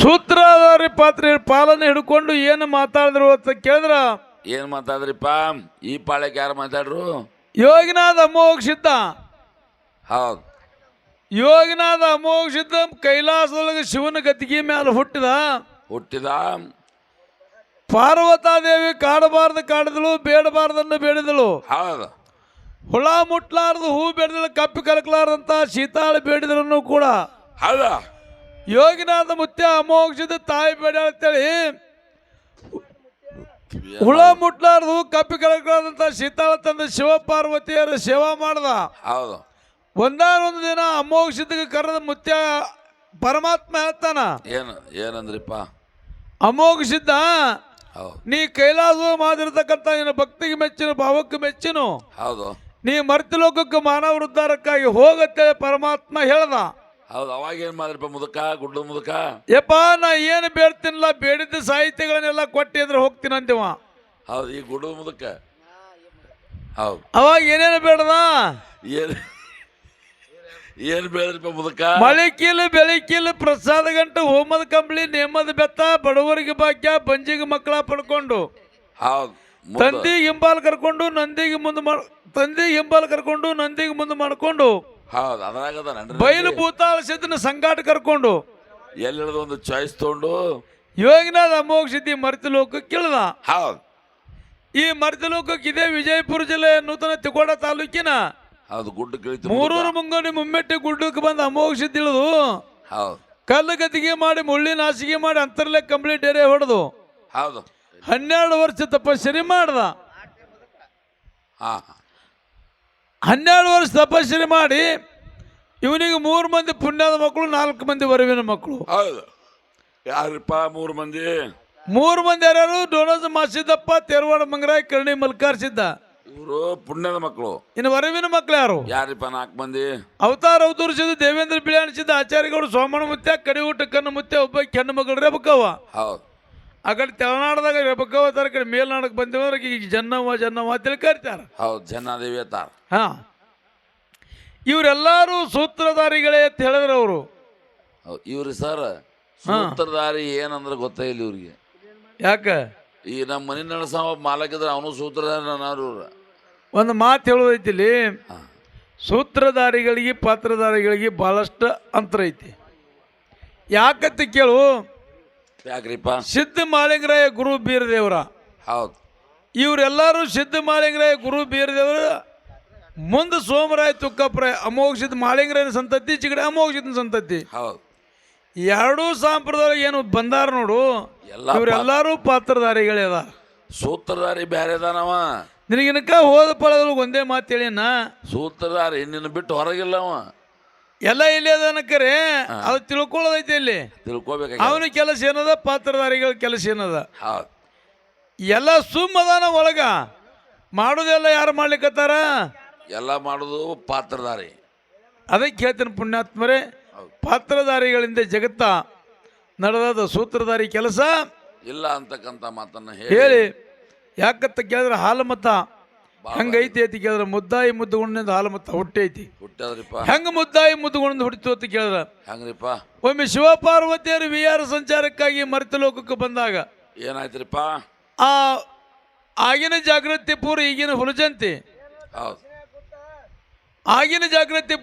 ಸೂತ್ರಧಾರಿ ಪಾತ್ರ ಪಾಲನೆ ಹಿಡ್ಕೊಂಡು ಏನು ಮಾತಾಡಿದ್ರು ಅಂತ ಕೇಳಿದ್ರ? ಏನ್ ಮಾತಾದ್ರಿಪ್ಪ? ಈ ಪಾಳ್ಯಕ್ಕೆ ಯಾರು ಮಾತಾಡ್ರು? ಯೋಗಿನಾದ ಸಿದ್ಧ. ಹೌದು. ಯೋಗಿನಾದ ಸಿದ್ಧ ಕೈಲಾಸದೊಳಗೆ ಶಿವನ ಗತಿಗೆ ಮೇಲೆ ಹುಟ್ಟಿದ. ಹುಟ್ಟಿದ. ಪಾರ್ವತಾದೇವಿ ಕಾಡಬಾರ್ದು ಕಾಡಿದಳು ಬೇಡಬಾರ್ದನ್ನು ಬೇಡಿದಳು. ಹೌದು. ಹುಳ ಮುಟ್ಲಾರ್ದು ಹೂ ಬೇಡಿದಳು ಕಪ್ಪಿ ಕಲಕಲಾರ್ದಂತ ಶೀತಾಳ ಬೇಡಿದ್ರು ಕೂಡ. ಹೌದ. ಯೋಗಿನಾಥ ಮುತ್ಯ ಅಮೋಘ ಸಿದ್ಧ ತಾಯಿ ಬೇಡ ಅಂತೇಳಿ. ಹುಳ ಮುಟ್ಲಾರ್ದು ಕಪ್ಪಿ ಕಳಕಂತ ಶೀತಾಳ ತಂದ ಶಿವ ಪಾರ್ವತಿಯರ ಸೇವಾ ಮಾಡ್ದ. ಹೌದು. ಒಂದಾನೊಂದು ದಿನ ಸಿದ್ಧಗೆ ಕರೆದ ಮುತ್ಯ ಪರಮಾತ್ಮ ಹೇಳ್ತಾನ ಏನು ಏನಂದ್ರಿಪ್ಪ? ಅಮೋಘ ಸಿದ್ಧ ಹೌದು. ನೀ ಕೈಲಾಸ ಮಾಡಿರ್ತಕ್ಕಂಥ ನಿನ್ನ ಭಕ್ತಿಗೆ ಮೆಚ್ಚಿನ ಭಾವಕ್ಕೆ ಮೆಚ್ಚಿನು. ಹೌದು. ನೀ ಮರ್ತಿ ಲೋಕಕ್ಕೆ ಮಾನವ ಉದ್ಧಾರಕ್ಕಾಗಿ ಹೋಗತ್ತೆ ಪರಮಾತ್ಮ ಹೇಳ್ದ. ಹೌದು ಅವಾಗ ಏನು ಮಾಡಿದ್ರಪ್ಪ ಮುದುಕ ಗುಡ್ಡ ಮುದುಕ? ಯಪ್ಪ ನಾ ಏನು ಬೇಡ್ತೀನಿಲ್ಲ ಬೇಡಿದ್ದ ಸಾಹಿತ್ಯಗಳನ್ನೆಲ್ಲ ಕೊಟ್ಟಿದ್ರೆ ಹೋಗ್ತೀನಿ ಅಂತೀವ ಹೌದು ಈ ಗುಡ್ಡ ಮುದುಕ. ಹೌದು. ಅವಾಗ ಏನೇನು ಬೇಡದ? ಏನು ಏನು ಬೇಡ್ರಿಪ್ಪ ಮುದುಕ? ಮಳಿಕಿಲ್ ಬೆಳಕಿಲ್ ಪ್ರಸಾದ ಗಂಟು ಹೋಮದ ಕಂಬಳಿ ನೇಮದ ಬೆತ್ತ ಬಡವರಿಗೆ ಭಾಗ್ಯ ಬಂಜಿಗೆ ಮಕ್ಕಳ ಪಡ್ಕೊಂಡು. ಹೌದು ತಂದಿಗೆ ತಂದಿ ಹಿಂಬಾಲ್ ಕರ್ಕೊಂಡು ನಂದಿಗೆ ಮುಂದೆ ಮಾಡ್ ತಂದಿ ಹಿಂಬಾಲ್ ಕರ್ಕೊಂಡು ನಂದಿಗೆ ಮುಂದೆ ಮಾಡ್ಕೊಂಡು. ಹೌದು ಅದ್ರಾಗದ ಬಯಲು ಭೂತಾಳ ಸಿದ್ಧನ ಸಂಗಾಟ ಕರ್ಕೊಂಡು ಎಲ್ಲಿ ಒಂದು ಚಾಯ್ಸ್ ತಗೊಂಡು ಯೋಗಿನಾಥ ಅಮೋಘ ಸಿದ್ಧಿ ಮರ್ತಿ ಲೋಕಕ್ಕೆ ಕೇಳ್ದ. ಹೌದು. ಈ ಮರ್ತಿ ಲೋಕಕ್ಕೆ ಇದೇ ವಿಜಯಪುರ ಜಿಲ್ಲೆ ನೂತನ ತಿಕೋಡ ತಾಲೂಕಿನ ಹೌದು ಗುಡ್ಡ ಕಳಿತು ಮೂರೂರು ಮುಂಗೋಣಿ ಮುಮ್ಮೆಟ್ಟಿ ಗುಡ್ಡಕ್ಕೆ ಬಂದ ಅಮೋಘ ಸಿದ್ಧಿ ಇಳಿದು ಹೌದು. ಕಲ್ಲು ಗತಿಗೆ ಮಾಡಿ ಮುಳ್ಳಿ ಹಾಸಿಗೆ ಮಾಡಿ ಅಂತರ್ಲೆ ಕಂಪ್ಲೀಟ್ ಏರಿಯಾ ಹೊಡೆದು ಹೌದು. ಹನ್ನೆರಡು ವರ್ಷ ತಪಸ್ಸರಿ ಮಾಡ್ದ. ಹಾ. ಹನ್ನೆರಡು ವರ್ಷ ತಪಸ್ಸರಿ ಮಾಡಿ ಇವನಿಗೆ ಮೂರು ಮಂದಿ ಪುಣ್ಯದ ಮಕ್ಕಳು ನಾಲ್ಕು ಮಂದಿ ವರವಿನ ಮಕ್ಕಳು. ಹೌದು. ಯಾರಪ್ಪ ಮೂರು ಮಂದಿ? ಮೂರು ಮಂದಿ ಯಾರು ಡೋನಸ್ ಮಾಸಿದ್ದಪ್ಪ ತೆರವಾಡ ಮಂಗರಾಯ್ ಕರ್ಣಿ ಮಲ್ಕಾರ್ ಸಿದ್ದ ಇವರು ಪುಣ್ಯದ ಮಕ್ಕಳು. ಇನ್ನು ವರವಿನ ಮಕ್ಕಳು ಯಾರು? ಯಾರಪ್ಪ ನಾಲ್ಕು ಮಂದಿ? ಅವತಾರ ಅವತರಿಸಿದ ದೇವೇಂದ್ರ ಸಿದ್ದ ಆಚಾರ್ಯಗೌಡ ಸೋಮಣ್ಣ ಮುತ್ಯ ಕಡಿ ಊಟ ಕಣ್ಣು ಮುತ್ಯ ಒಬ್ಬ ಹೆಣ್ಣು ಮಗಳು ರೇಬಕ್ಕವ್ವ ಹೌದು. ಆ ಕಡೆ ತೆಲನಾಡದಾಗ ರೇಬಕ್ಕವ್ವ ತರ ಕಡೆ ಮೇಲ್ನಾಡಕ್ಕೆ ಬಂದಿವ್ರ ಈಗ ಜನ್ನವ ಜನ್ನವ ಅಂತೇಳಿ ಕರಿತಾರ. ಹೌದು ಜನಾದೇವಿ ಅತ್ತಾರ. ಹಾ. ಇವರೆಲ್ಲರೂ ಸೂತ್ರಧಾರಿಗಳೇ ಅಂತ ಹೇಳಿದ್ರು ಅವರು. ಇವ್ರಿ ಸರ್ ಸೂತ್ರಧಾರಿ ಏನಂದ್ರೆ ಗೊತ್ತೇ ಇಲ್ಲ ಇವ್ರಿಗೆ. ಯಾಕ? ಈ ನಮ್ಮ ಮನೆ ನಡೆಸೋ ಮಾಲಕಿದ್ರೆ ಅವನು ಸೂತ್ರಧಾರಿ ನಾನು ಇವ್ರು. ಒಂದು ಮಾತು ಹೇಳೋದೈತಿಲಿ ಇಲ್ಲಿ ಸೂತ್ರಧಾರಿಗಳಿಗೆ ಪಾತ್ರಧಾರಿಗಳಿಗೆ ಬಹಳಷ್ಟು ಅಂತರ ಐತಿ. ಯಾಕಂತ ಕೇಳು ಯಾಕ್ರಿಪ್ಪ ಸಿದ್ಧ ಮಾಲಿಂಗರಾಯ ಗುರು ಬೀರದೇವರ. ಹೌದು. ಇವರೆಲ್ಲರೂ ಸಿದ್ಧ ಮಾಲಿಂಗರಾಯ ಗುರು ಬೀರದೇವರ. ಮುಂದೆ ಸೋಮರಾಯ ತುಕ್ಕಪ್ರಾಯ ಅಮೋಘ ಸಿದ್ಧ ಮಾಳಿಂಗರಾಯನ ಸಂತತಿ ಚಿಗಡೆ ಅಮೋಘ ಸಿದ್ಧನ ಸಂತತಿ. ಹೌದು. ಎರಡೂ ಸಾಂಪ್ರದಾಯ ಏನು ಬಂದಾರ ನೋಡು. ಎಲ್ಲ ಇವರೆಲ್ಲರೂ ಪಾತ್ರಧಾರಿಗಳೇ ಅದ ಸೂತ್ರಧಾರಿ ಬೇರೆ ಅದಾನವ. ನಿನಗಿನಕ ಹೋದ ಪಳದಲ್ಲಿ ಒಂದೇ ಮಾತು ಹೇಳಿನ. ಸೂತ್ರಧಾರಿ ನಿನ್ನ ಬಿಟ್ಟು ಹೊರಗಿಲ್ಲ ಅವ ಎಲ್ಲ ಇಲ್ಲಿ ಅದನಕರೆ ಅದು ತಿಳ್ಕೊಳ್ಳೋದೈತೆ ಇಲ್ಲಿ. ತಿಳ್ಕೊಬೇಕು ಅವನ ಕೆಲಸ ಏನದ? ಪಾತ್ರಧಾರಿಗಳ ಕೆಲಸ ಏನದ? ಹೌದು. ಎಲ್ಲ ಸುಮ್ಮದಾನ ಒಳಗ. ಮಾಡೋದೆಲ್ಲ ಯಾರು ಮಾಡ್ಲಿಕ್ಕತ್ತಾರ ಎಲ್ಲ ಮಾಡೋದು ಪಾತ್ರಧಾರಿ. ಅದಕ್ಕೆ ಹೇಳ್ತೀನಿ ಪುಣ್ಯಾತ್ಮರೇ ಪಾತ್ರಧಾರಿಗಳಿಂದ ಜಗತ್ತ ನಡೆದಾದ ಸೂತ್ರಧಾರಿ ಕೆಲಸ. ಇಲ್ಲ ಅಂತಕ್ಕಂಥ ಮಾತನ್ನು ಹೇಳಿ. ಯಾಕತ್ತ ಯಾಕಂತ ಕೇಳಿದ್ರೆ ಹಾಲು ಮತ ಹೆಂಗೈತಿ ಐತಿ ಕೇಳಿದ್ರೆ ಮುದ್ದಾಯಿ ಮುದ್ದುಗೊಂಡಿಂದ ಹಾಲು ಮತ ಹುಟ್ಟೈತಿ. ಹುಟ್ಟದ್ರಿಪ್ಪ. ಹೆಂಗ ಮುದ್ದಾಯಿ ಮುದ್ದುಗೊಂಡಿಂದ ಹುಟ್ಟಿತು ಅಂತ ಕೇಳಿದ್ರೆ ಹೆಂಗ್ರಿಪ್ಪ? ಒಮ್ಮೆ ಶಿವಪಾರ್ವತಿಯರು ವಿಹಾರ ಸಂಚಾರಕ್ಕಾಗಿ ಮರ್ತ ಲೋಕಕ್ಕೆ ಬಂದಾಗ ಏನಾಯ್ತ್ರಿಪ್ಪ? ಆ ಆಗಿನ ಜಾಗೃತಿ ಪೂರ್ವ ಈಗಿನ ಹುಲಜಂತಿ ಹೌದು. ಆಗಿನ ಜಾಗೃತಿ